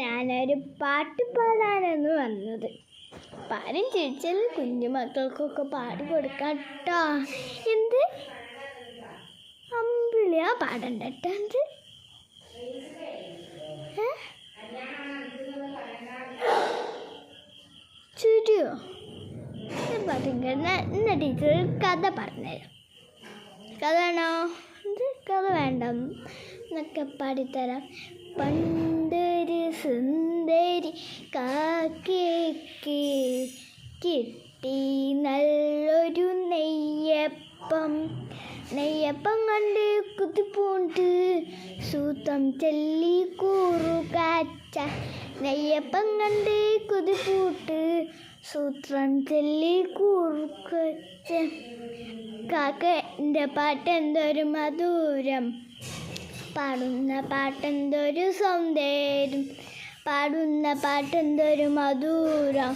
ഞാനൊരു പാട്ട് പാടാനാണ് വന്നത്. പാരം ചിരിച്ചാൽ കുഞ്ഞു മക്കൾക്കൊക്കെ പാടി കൊടുക്കാം എന്ത്? അമ്പിളിയാ പാടണ്ട കേട്ടോ എന്ത്? ചുരിയോ? പാട്ടില്ല എന്നാ ടീച്ചർ കഥ പറഞ്ഞുതരാം കഥ വേണോ? എന്ത്? കഥ വേണ്ട. എന്നൊക്കെ പാടിത്തരാം പണ്ടൊരു സുന്ദരി കാക്കേക്ക് കിട്ടി നല്ലൊരു നെയ്യപ്പം. നെയ്യപ്പം കണ്ട് കുത്തിപ്പൂണ്ട് സൂത്തം ചെല്ലി കൂറു കാച്ച. നെയ്യപ്പം കണ്ട് കുതിപ്പൂട്ട്. സൂത്രം ചെല്ലി കൂറുക്കച്ച കാക്കന്റെ പാട്ട് എന്തൊരു മധുരം. പാടുന്ന പാട്ടെന്തൊരു സൗന്ദര്യം. പാടുന്ന പാട്ടെന്തൊരു മധുരം.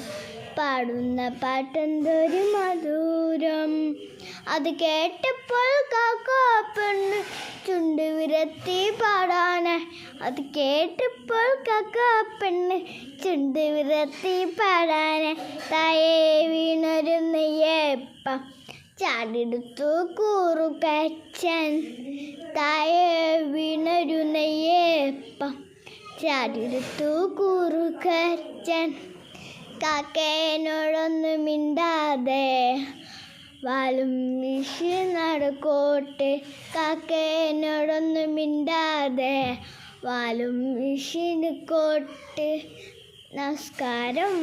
പാടുന്ന പാട്ടെന്തൊരു മധുരം. അത് കേട്ടപ്പോൾ കാക്കോ പെണ്ണ് ചുണ്ട് വിരത്തി പാടാന്. അത് കേട്ടപ്പോൾ കാക്ക പെണ്ണ് ചുണ്ട് വിരത്തി പാടാന്. തായേ വീണൊരു നെയ്യപ്പം. ചാടിടുത്തു കൂറുകച്ചൻ താഴെ വീണൊരു നെയ്യേപ്പം ചാടിടുത്തു കൂറുകച്ചൻ കാക്കേനോടൊന്നും മിണ്ടാതെ. വാലും മിഷി നടക്കോട്ടെ കാക്കേനോടൊന്നും മിണ്ടാതെ. വാലും വീശി നിൽക്കോട്ടെ നമസ്കാരം.